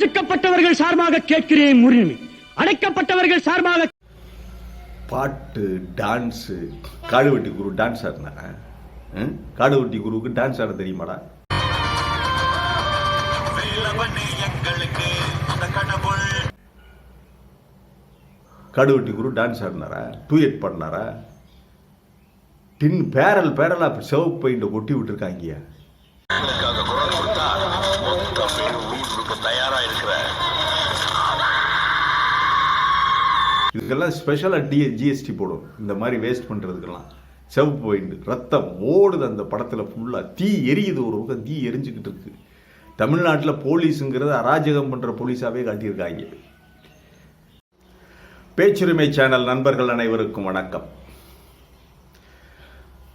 அடக்கப்பட்டவர்கள் சார்பாக கேட்கிறேன் உரிமை அடைக்கப்பட்டவர்கள் சார்பாக பாட்டு டான்ஸு காடுவெட்டி குரு டான்ஸ் ஆடினாரா? ம்? காடுவெட்டி குருவுக்கு டான்ஸ் ஆட தெரியுமாடா? வெல்லவனே காடுவெட்டி குரு டான்ஸ் ஆடினாரா? டூயட் பண்ணாரா? டின் பேரல் பேரலா சிவப்பு பெயிண்ட கொட்டி விட்டுருக்காங்கய்யா. எங்களுக்காக குரல் கொடுத்தா மொத்த உயிர் கொடுக்க தயாரா இருக்கிற இதுக்கெல்லாம் ஸ்பெஷலாக டி ஜிஎஸ்டி போடும். இந்த மாதிரி வேஸ்ட் பண்ணுறதுக்கெல்லாம் சிவப்பு பெயிண்ட் ரத்தம் ஓடுது அந்த படத்தில் ஃபுல்லாக தீ எரியுது ஒரு பக்கம் தீ எரிஞ்சுக்கிட்டு இருக்கு. தமிழ்நாட்டில் போலீஸுங்கிறது அராஜகம் பண்ணுற போலீஸாகவே காட்டியிருக்காங்க. பேச்சுரிமை சேனல் நண்பர்கள் அனைவருக்கும் வணக்கம்.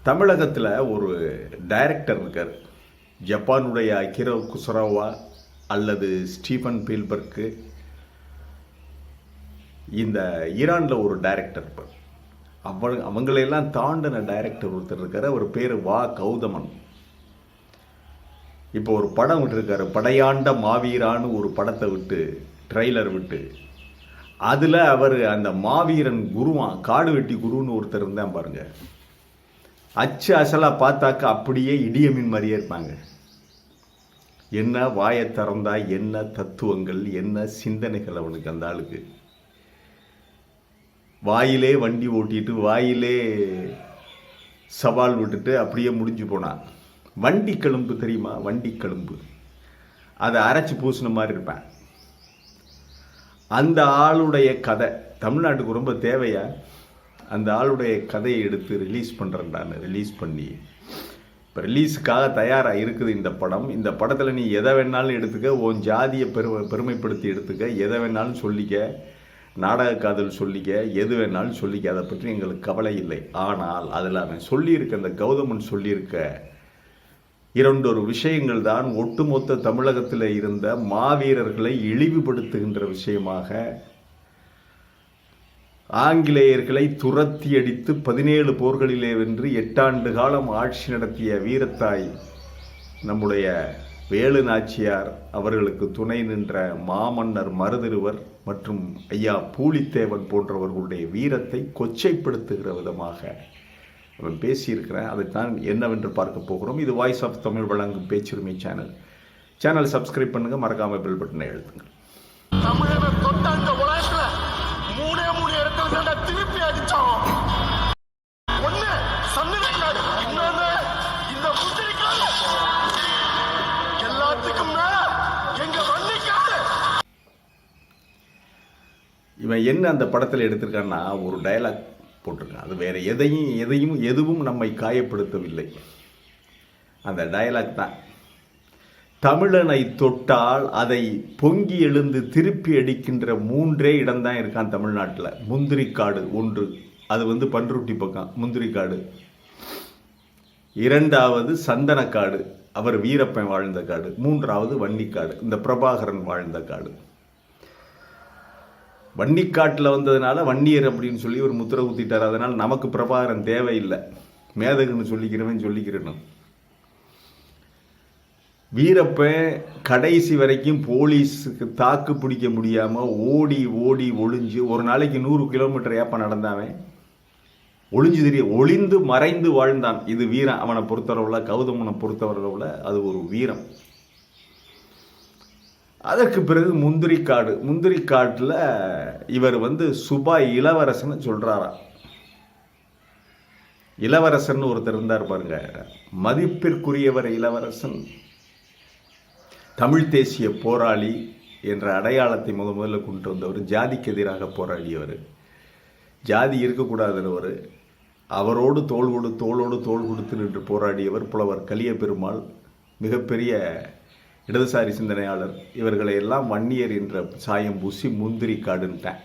தமிழகத்தில் ஒரு டைரக்டர் இருக்கார். ஜப்பானுடைய அகிரோ குசரோவா அல்லது ஸ்டீஃபன் பீல்பர்க்கு இந்த ஈரானில் ஒரு டைரக்டர் இருப்பார் அவ அவங்களையெல்லாம் தாண்டின டைரக்டர் ஒருத்தர் இருக்கார். அவர் பேர் வா கௌதமன். இப்போ ஒரு படம் விட்டுருக்காரு. படையாண்ட மாவீரான்னு ஒரு படத்தை விட்டு ட்ரெய்லர் விட்டு. அதில் அவர் அந்த மாவீரன் குருவான் காடு வெட்டி குருன்னு ஒருத்தர் இருந்தான் பாருங்கள் அச்சு அசலாக பார்த்தாக்க அப்படியே இடியமின் மாதிரியே இருப்பாங்க. என்ன வாயை திறந்தா என்ன தத்துவங்கள் என்ன சிந்தனைகள் அவனுக்கு அந்த ஆளுக்கு? வாயிலே வண்டி ஓட்டிட்டு வாயிலே சவால் விட்டுட்டு அப்படியே முடிஞ்சு போனான் வண்டி கழும்பு தெரியுமா? வண்டி கழும்பு அதை அரைச்சி பூசின மாதிரி இருப்பேன். அந்த ஆளுடைய கதை தமிழ்நாட்டுக்கு ரொம்ப தேவையா? அந்த ஆளுடைய கதையை எடுத்து ரிலீஸ் பண்ணுறேன்டான்னு ரிலீஸ் பண்ணி. இப்போ ரிலீஸுக்காக தயாராக இருக்குது இந்த படம். இந்த படத்தில் நீ எதை வேணாலும் எடுத்துக்க உன் ஜாதியை பெரு பெருமைப்படுத்தி எடுத்துக்க எதை வேணாலும் சொல்லிக்க நாடக காதல் சொல்லிக்க எது வேணாலும் சொல்லிக்க அதை பற்றி எங்களுக்கு கவலை இல்லை. ஆனால் அதில் அவன் சொல்லியிருக்க அந்த கௌதமன் சொல்லியிருக்க இரண்டொரு விஷயங்கள் தான் ஒட்டுமொத்த தமிழகத்தில் இருந்த மாவீரர்களை இழிவுபடுத்துகின்ற விஷயமாக ஆங்கிலேயர்களை துரத்தி அடித்து பதினேழு போர்களிலே வென்று எட்டாண்டு காலம் ஆட்சி நடத்திய வீரத்தாய் நம்முடைய வேலு நாச்சியார் அவர்களுக்கு துணை நின்ற மாமன்னர் மருதிருவர் மற்றும் ஐயா பூலித்தேவன் போன்றவர்களுடைய வீரத்தை கொச்சைப்படுத்துகிற விதமாக அவன் பேசியிருக்கிறேன். அதைத்தான் என்னவென்று பார்க்க போகிறோம். இது வாய்ஸ் ஆஃப் தமிழ் வழங்கும் பேச்சுரிமை சேனல் சேனல் சப்ஸ்கிரைப் பண்ணுங்கள் மறக்காமல் பெல் பட்டனை எழுதுங்க மூணு திருப்பி அடிச்சோம் ஒண்ணு சந்தனக்காடு இன்னொன்னு இந்த முந்திரிக்காடு எல்லாத்துக்கும் மேல எங்க இவன் என்ன அந்த படத்தில் எடுத்திருக்கான்னா ஒரு டயலாக் போட்டிருக்கான். அது வேற எதையும் எதையும் எதுவும் நம்மை காயப்படுத்தவில்லை. அந்த டயலாக் தான். தமிழனை தொட்டால் அதை பொங்கி எழுந்து திருப்பி அடிக்கின்ற மூன்றே இடம்தான் இருக்கான் தமிழ்நாட்டில். முந்திரிக்காடு ஒன்று. அது வந்து பன்ருட்டி பக்கம் முந்திரிக்காடு. இரண்டாவது சந்தனக்காடு. அவர் வீரப்பன் வாழ்ந்த காடு. மூன்றாவது வன்னிக்காடு. இந்த பிரபாகரன் வாழ்ந்த காடு. வன்னிக்காட்டில் வந்ததுனால வன்னியர் அப்படின்னு சொல்லி ஒரு முத்திரை குத்திட்டார் அதனால் நமக்கு பிரபாகரன் தேவையில்லை. மேதகுன்னு சொல்லிக்கிறவன் சொல்லிக்கிறணும். வீரப்பன் கடைசி வரைக்கும் போலீஸுக்கு தாக்கு பிடிக்க முடியாமல் ஓடி ஓடி ஒளிஞ்சு ஒரு நாளைக்கு நூறு கிலோமீட்டர் ஏப்ப நடந்தாவன். ஒளிஞ்சு தெரிய ஒளிந்து மறைந்து வாழ்ந்தான். இது வீரம் அவனை பொறுத்தளவில் கௌதமனை பொறுத்தவரவில் அது ஒரு வீரம். அதற்கு பிறகு முந்திரிக்காடு. முந்திரிக்காட்டில் இவர் வந்து சுபா இளவரசன் சொல்கிறாராம் இளவரசன் ஒருத்தர் இருந்தார் பாருங்க. மதிப்பிற்குரியவர் இளவரசன். தமிழ் தேசிய போராளி என்ற அடையாளத்தை முத முதல்ல கொண்டு வந்தவர் ஜாதிக்கு எதிராக போராடியவர். ஜாதி இருக்கக்கூடாதுன்னவர் அவரோடு தோள் கொடு தோளோடு தோள் கொடுத்து நின்று போராடியவர் புலவர் கலிய பெருமாள் மிகப்பெரிய இடதுசாரி சிந்தனையாளர். இவர்களை எல்லாம் வன்னியர் என்ற சாயம் பூசி முந்திரி காடுன்ட்டேன்.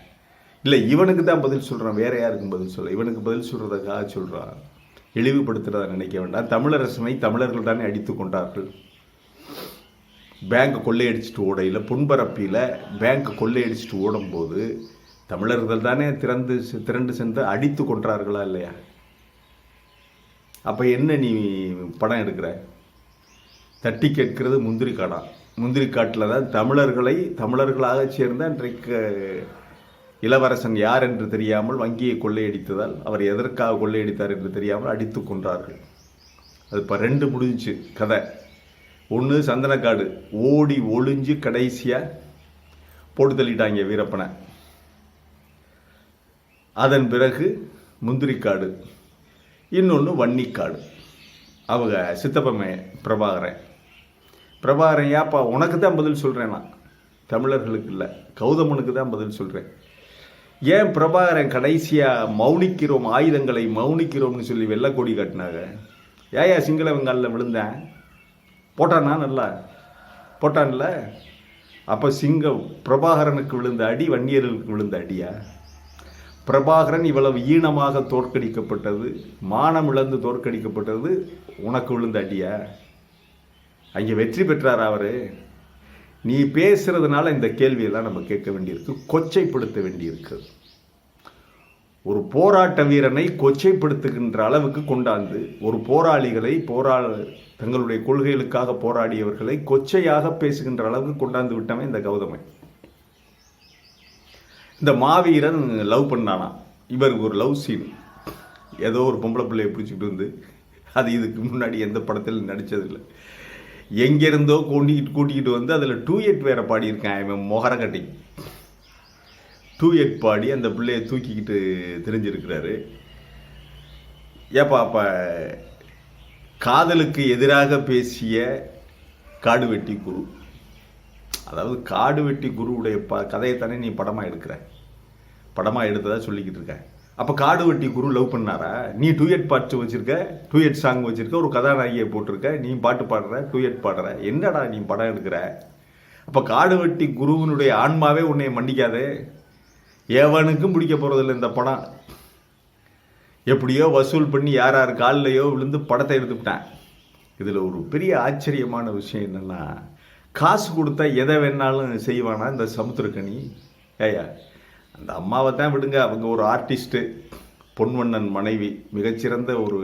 இல்லை இவனுக்கு தான் பதில் சொல்கிறான் வேற யாருக்கும் பதில் சொல்ல. இவனுக்கு பதில் சொல்கிறதுக்காக சொல்கிறான் இழிவுபடுத்துறதா நினைக்க வேண்டாம். தமிழரசனை தமிழர்கள் தானே அடித்து கொண்டார்கள். பேங்க் கொள்ளையடிச்சிட்டு ஓடையில் புன்பரப்பியில் பேங்க் கொள்ளையடிச்சிட்டு ஓடும்போது தமிழர்கள் தானே திறந்து திரண்டு சென்று அடித்து கொன்றார்களா இல்லையா? அப்போ என்ன நீ படம் எடுக்கிற? தட்டி கேட்கிறது முந்திரி காடா. முந்திரிக்காட்டில் தான் தமிழர்களை தமிழர்களாக சேர்ந்த அன்றைக்கு இளவரசன் யார் என்று தெரியாமல் வங்கியை கொள்ளையடித்ததால் அவர் எதற்காக கொள்ளையடித்தார் என்று தெரியாமல் அடித்து கொன்றார்கள். அது இப்போ ரெண்டு முடிஞ்சிச்சு கதை. ஒன்று சந்தனக்காடு. ஓடி ஒளிஞ்சு கடைசியாக போட்டு தள்ளிட்டாங்க வீரப்பனை. அதன் பிறகு முந்திரிக்காடு. இன்னொன்று வன்னிக்காடு. அவங்க சித்தப்பமே பிரபாகரன். பிரபாகரன் ஏப்பா உனக்கு தான் பதில் சொல்கிறேன் நான். தமிழர்களுக்கு இல்லை கௌதமனுக்கு தான் பதில் சொல்கிறேன் ஏன் பிரபாகரன் கடைசியாக மௌனிக்கிறோம் ஆயுதங்களை மௌனிக்கிறோம்னு சொல்லி வெள்ளக்கொடி காட்டினாங்க? ஏயா சிங்களவங்காலில் விழுந்தேன். போட்டானா நல்லா. போட்டான்ல அப்போ சிங்கம் பிரபாகரனுக்கு விழுந்த அடி வன்னியர்களுக்கு விழுந்த அடியா? பிரபாகரன் இவ்வளவு ஈனமாக தோற்கடிக்கப்பட்டது மானம் இழந்து தோற்கடிக்கப்பட்டது உனக்கு விழுந்த அடியா? அங்கே வெற்றி பெற்றார் அவர்? நீ பேசுறதுனால இந்த கேள்வியெல்லாம் நம்ம கேட்க வேண்டியிருக்கு கொச்சைப்படுத்த வேண்டியிருக்கு. ஒரு போராட்ட வீரனை கொச்சைப்படுத்துகின்ற அளவுக்கு கொண்டாந்து ஒரு போராளிகளை போரா தங்களுடைய கொள்கைகளுக்காக போராடியவர்களை கொச்சையாக பேசுகின்ற அளவுக்கு கொண்டாந்து விட்டவன் இந்த கௌதமன். இந்த மாவீரன் லவ் பண்ணானா? இவருக்கு ஒரு லவ் சீன். ஏதோ ஒரு பொம்பளை பிள்ளையை பிடிச்சிக்கிட்டு வந்து அது இதுக்கு முன்னாடி எந்த படத்தில் நடித்ததில்லை எங்கேருந்தோ கூட்டிக்கிட்டு கூட்டிக்கிட்டு வந்து அதில் டூ எட் வேற பாடியிருக்கான் இவன் மொகரகட்டி. டூ எட் பாடி அந்த பிள்ளையை தூக்கிக்கிட்டு தெரிஞ்சிருக்கிறாரு. ஏப்பா அப்போ காதலுக்கு எதிராக பேசிய காடு வெட்டி குரு. அதாவது காடு வெட்டி குருவுடைய ப கதையை தானே நீ படமாக எடுக்கிற. படமாக எடுத்ததாக சொல்லிக்கிட்டு இருக்க. அப்போ காடு வெட்டி குரு லவ் பண்ணாரா? நீ டூயட் பாட்டு வச்சுருக்க? டூயட் சாங் வச்சுருக்க? ஒரு கதாநாயகியை போட்டிருக்க? நீ பாட்டு பாடுற? டூயட் பாடுற? என்னடா நீ படம் எடுக்கிற? அப்போ காடு வெட்டி குருவினுடைய ஆன்மாவே உன்னை மன்னிக்காது. எவனுக்கும் பிடிக்க போகிறதில்ல இந்த படம். எப்படியோ வசூல் பண்ணி யார் யார் காலிலையோ விழுந்து படத்தை எடுத்துக்கிட்டேன் இதில் ஒரு பெரிய ஆச்சரியமான விஷயம் என்னென்னா காசு கொடுத்தா எதை வேணாலும் செய்வானா இந்த சமுத்திரக்கணி ஏயா அந்த அம்மாவை தான் விடுங்க. அவங்க ஒரு ஆர்டிஸ்ட்டு பொன்வண்ணன் மனைவி மிகச்சிறந்த ஒரு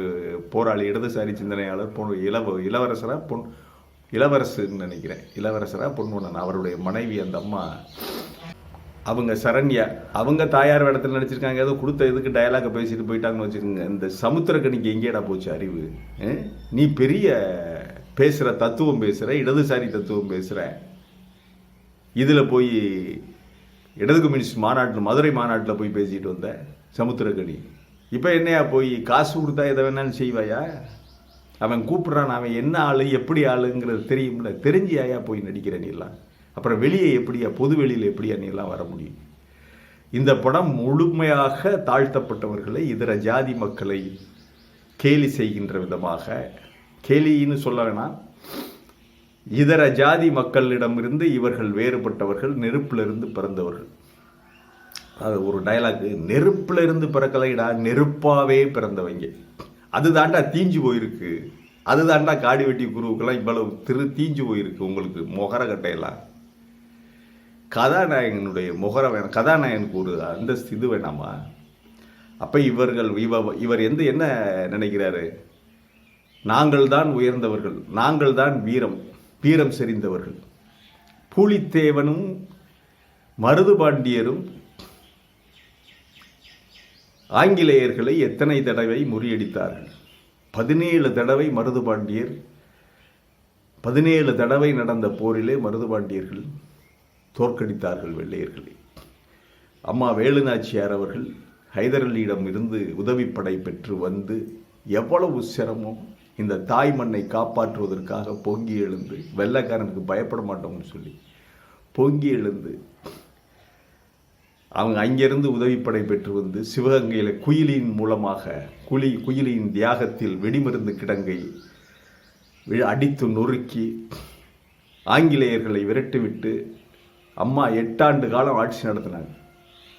போராளி இடதுசாரி சிந்தனையாளர் பொன் இளவ இளவரசராக பொன் இளவரசுன்னு நினைக்கிறேன். இளவரசராக பொன்வண்ணன் அவருடைய மனைவி அந்த அம்மா. அவங்க சரண்யா அவங்க தாயார் இடத்துல நடிச்சிருக்காங்க. ஏதோ கொடுத்த இதுக்கு டயலாக பேசிட்டு போயிட்டாங்கன்னு வச்சுக்கோங்க. இந்த சமுத்திரக்கணிக்கு எங்கேடா போச்சு அறிவு? நீ பெரிய பேசுகிற தத்துவம் பேசுகிற இடதுசாரி தத்துவம் பேசுகிற இதில் போய் இடது கம்யூனிஸ்ட் மாநாட்டில் மதுரை மாநாட்டில் போய் பேசிட்டு வந்த சமுத்திரக்கணி. இப்போ என்னையா போய் காசு கொடுத்தா எதை வேணாலும் செய்வாயா? அவன் கூப்பிட்றான் அவன் என்ன ஆளு எப்படி ஆளுங்கிறது தெரியும்ல. தெரிஞ்சியாயா போய் நடிக்கிற நீலாம் அப்புறம் வெளியே எப்படியா பொது வெளியில் எப்படியா நீலாம் வர முடியும்? இந்த படம் முழுமையாக தாழ்த்தப்பட்டவர்களை இதர ஜாதி மக்களை கேலி செய்கின்ற விதமாக கேலின்னு சொல்ல வேணாம். இதர ஜாதி மக்களிடமிருந்து இவர்கள் வேறுபட்டவர்கள் நெருப்பிலிருந்து பிறந்தவர்கள். அது ஒரு டயலாக் நெருப்பில் இருந்து பிறக்கலைடா நெருப்பாகவே பிறந்தவங்க. அதுதாண்டா தீஞ்சு போயிருக்கு. அதுதாண்டா காடி வெட்டி குருவுக்கெல்லாம் இவ்வளவு திரு தீஞ்சு போயிருக்கு உங்களுக்கு மொகரகட்டையெல்லாம். கதாநாயகனுடைய முகர வேணும் கதாநாயகனுக்கு ஒரு அந்தஸ்து இது வேணாமா? அப்போ இவர்கள் இவ இவர் எந்த என்ன நினைக்கிறாரு? நாங்கள் தான் உயர்ந்தவர்கள் நாங்கள் தான் வீரம் வீரம் செறிந்தவர்கள். பூலித்தேவனும் மருதுபாண்டியரும் ஆங்கிலேயர்களை எத்தனை தடவை முறியடித்தார்கள்? பதினேழு தடவை மருதுபாண்டியர் பதினேழு தடவை நடந்த போரிலே மருதுபாண்டியர்கள் தோற்கடித்தார்கள் வெள்ளையர்களை. அம்மா வேலுநாச்சியார் அவர்கள் ஹைதர் அலியிடம் இருந்து உதவிப்படை பெற்று வந்து எவ்வளவு சிரமம் இந்த தாய் மண்ணை காப்பாற்றுவதற்காக பொங்கி எழுந்து வெள்ளைக்காரனுக்கு பயப்பட மாட்டோம்னு சொல்லி பொங்கி எழுந்து அவங்க அங்கிருந்து உதவிப்படை பெற்று வந்து சிவகங்கையில் குயிலின் மூலமாக குழி குயிலின் தியாகத்தில் வெடிமருந்து கிடங்கை வி- அடித்து நொறுக்கி ஆங்கிலேயர்களை விரட்டிவிட்டு அம்மா எட்டாண்டு காலம் ஆட்சி நடத்தினாங்க.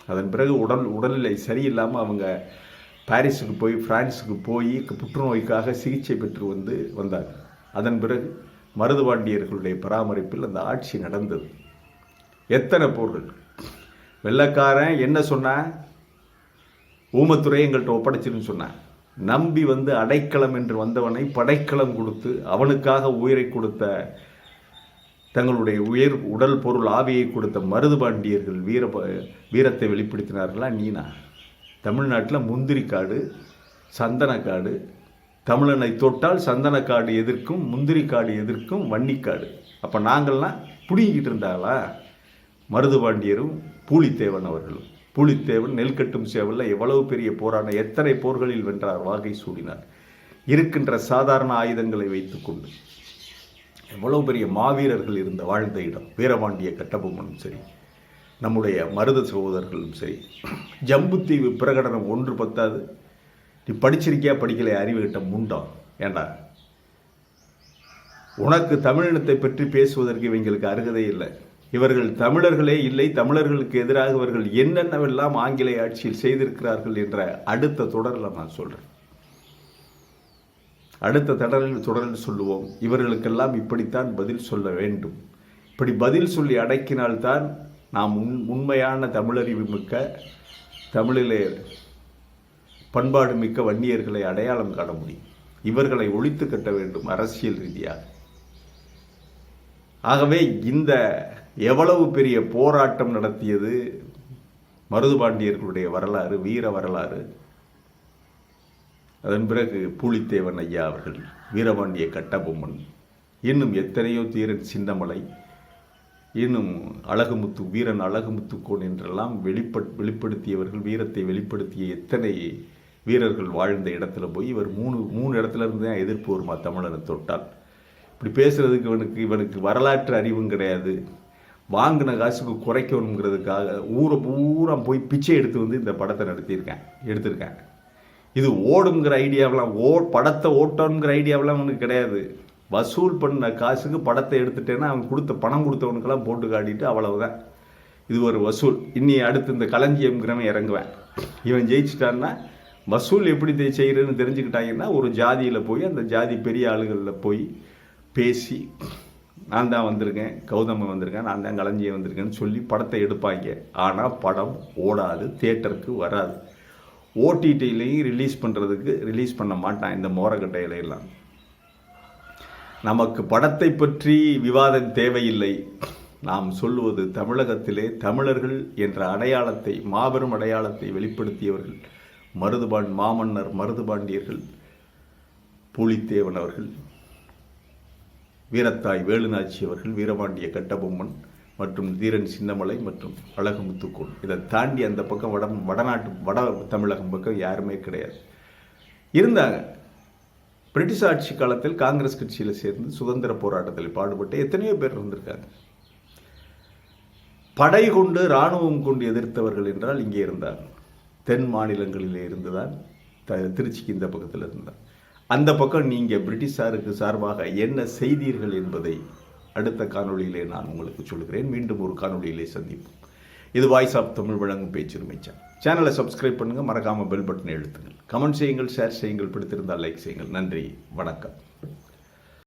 அதன் பிறகு உடல் உடல்நிலை சரியில்லாமல் அவங்க பாரிஸுக்கு போய் ஃப்ரான்ஸுக்கு போய் புற்றுநோய்க்காக சிகிச்சை பெற்று வந்து வந்தாங்க. அதன் பிறகு மருதுபாண்டியர்களுடைய பராமரிப்பில் அந்த ஆட்சி நடந்தது. எத்தனை போர்கள்? வெள்ளைக்காரன் என்ன சொன்னான்? ஊமத்துறை எங்கள்கிட்ட ஒப்படைச்சிருன்னு சொன்னான். நம்பி வந்து அடைக்கலம் என்று வந்தவனை படைக்கலம் கொடுத்து அவனுக்காக உயிரை கொடுத்த தங்களுடைய உயர் உடல் பொருள் ஆவியை கொடுத்த மருதுபாண்டியர்கள் வீர வீரத்தை வெளிப்படுத்தினார்களா? நீனா? தமிழ்நாட்டில் முந்திரிக்காடு சந்தனக்காடு தமிழனை தொட்டால் சந்தனக்காடு எதிர்க்கும் முந்திரிக்காடு எதிர்க்கும் வன்னிக்காடு. அப்போ நாங்கள்லாம் புடுங்கிட்டு இருந்தாங்களா மருதுபாண்டியரும் பூலித்தேவன் அவர்களும். பூலித்தேவன் நெல் கட்டும் சேவலில் எவ்வளவு பெரிய போரான எத்தனை போர்களில் வென்றார்? வாகை சூடினார். இருக்கின்ற சாதாரண ஆயுதங்களை வைத்துக்கொண்டு எவ்வளவு பெரிய மாவீரர்கள் இருந்த வாழ்ந்த இடம் வீரபாண்டிய கட்டபொம்மனும் சரி நம்முடைய மருத சகோதரர்களும் சரி. ஜம்புத்தீவு பிரகடனம் ஒன்று பத்தாது. நீ படிச்சிருக்கியா படிக்கலை அறிவு கிட்ட முண்டம் ஏண்டா? உனக்கு தமிழினத்தை பற்றி பேசுவதற்கு இவங்களுக்கு அருகதை இல்லை. இவர்கள் தமிழர்களே இல்லை தமிழர்களுக்கு எதிராக இவர்கள் என்னென்னவெல்லாம் ஆங்கிலேய ஆட்சியில் செய்திருக்கிறார்கள் என்ற அடுத்த தொடரில் நான் சொல்கிறேன் அடுத்த தொடரில் தொடரில் சொல்லுவோம். இவர்களுக்கெல்லாம் இப்படித்தான் பதில் சொல்ல வேண்டும். இப்படி பதில் சொல்லி அடக்கினால்தான் நாம் உண் உண்மையான தமிழறிவு மிக்க தமிழிலே பண்பாடு மிக்க வன்னியர்களை அடையாளம் காண முடியும். இவர்களை ஒழித்து கட்ட வேண்டும் அரசியல் ரீதியாக. ஆகவே இந்த எவ்வளவு பெரிய போராட்டம் நடத்தியது மருதுபாண்டியர்களுடைய வரலாறு வீர வரலாறு அதன் பிறகு பூலித்தேவன் ஐயா அவர்கள் வீரபாண்டிய கட்டபொம்மன் இன்னும் எத்தனையோ தீரன் சின்னமலை இன்னும் அழகுமுத்து வீரன் அழகுமுத்துக்கோன் என்றெல்லாம் வெளிப்பட் வெளிப்படுத்தியவர்கள் வீரத்தை வெளிப்படுத்திய எத்தனை வீரர்கள் வாழ்ந்த இடத்துல போய் இவர் மூணு மூணு இடத்துல இருந்து தான் எதிர்ப்பு வருமா தமிழனை தொட்டால்? இப்படி பேசுகிறதுக்கு இவனுக்கு இவனுக்கு வரலாற்று அறிவும் கிடையாது. வாங்கின காசுக்கு குறைக்கணுங்கிறதுக்காக ஊரை பூரா போய் பிச்சை எடுத்து வந்து இந்த படத்தை நடத்தியிருக்கேன் எடுத்திருக்கேன். இது ஓடுங்கிற ஐடியாவெலாம் ஓ படத்தை ஓட்டணுங்கிற ஐடியாவெலாம் அவனுக்கு கிடையாது. வசூல் பண்ண காசுக்கு படத்தை எடுத்துட்டேன்னா அவன் கொடுத்த பணம் கொடுத்தவனுக்கெல்லாம் போட்டு காட்டிட்டு அவ்வளவுதான். இது ஒரு வசூல். இனி அடுத்து இந்த களஞ்சியம்ங்கிறவன் இறங்குவேன். இவன் ஜெயிச்சிட்டான்னா வசூல் எப்படி தெ- தெரிஞ்சுக்கிட்டாங்கன்னா ஒரு ஜாதியில் போய் அந்த ஜாதி பெரிய ஆளுகளில் போய் பேசி நான் தான் வந்திருக்கேன் கௌதம வந்திருக்கேன் நான் தான் களஞ்சியம் வந்திருக்கேன்னு சொல்லி படத்தை எடுப்பாங்க. ஆனால் படம் ஓடாது தேட்டருக்கு வராது. ஓடிடிலையும் ரிலீஸ் பண்ணுறதுக்கு ரிலீஸ் பண்ண மாட்டான் இந்த மோரக்கட்டையிலாம் நமக்கு படத்தை பற்றி விவாதம் தேவையில்லை. நாம் சொல்லுவது தமிழகத்திலே தமிழர்கள் என்ற அடையாளத்தை மாபெரும் அடையாளத்தை வெளிப்படுத்தியவர்கள். மருதுபாண் மாமன்னர் மருதுபாண்டியர்கள் பூலித்தேவன் அவர்கள் வீரத்தாய் வேலுநாச்சி அவர்கள் வீரபாண்டிய கட்டபொம்மன் மற்றும் தீரன் சின்னமலை மற்றும் அழகுமுத்துக்கோன் இதை தாண்டி அந்த பக்கம் வட வடநாட்டு வட தமிழகம் பக்கம் யாருமே கிடையாது. இருந்தாங்க. பிரிட்டிஷ் ஆட்சி காலத்தில் காங்கிரஸ் கட்சியில் சேர்ந்து சுதந்திர போராட்டத்தில் பாடுபட்டு எத்தனையோ பேர் இருந்திருக்காங்க. படை கொண்டு இராணுவம் கொண்டு எதிர்த்தவர்கள் என்றால் இங்கே இருந்தார் தென் மாநிலங்களிலே இருந்துதான் த திருச்சிக்கு இந்த பக்கத்தில் இருந்தார் அந்த பக்கம் நீங்கள் பிரிட்டிஷாருக்கு சார்பாக என்ன செய்தீர்கள் என்பதை அடுத்த காணொளியிலே நான் உங்களுக்கு சொல்கிறேன் மீண்டும் ஒரு காணொளியிலே சந்திப்போம். இது வாய்ஸ் ஆஃப் தமிழ் வழங்கும் பேச்சுரிமை சேனல். சேனலை சப்ஸ்கிரைப் பண்ணுங்கள் மறக்காமல் பெல் பட்டனை எழுத்துங்கள் கமெண்ட் செய்யுங்கள் ஷேர் செய்யுங்கள் பிடித்திருந்தால் லைக் செய்யுங்கள். நன்றி வணக்கம்.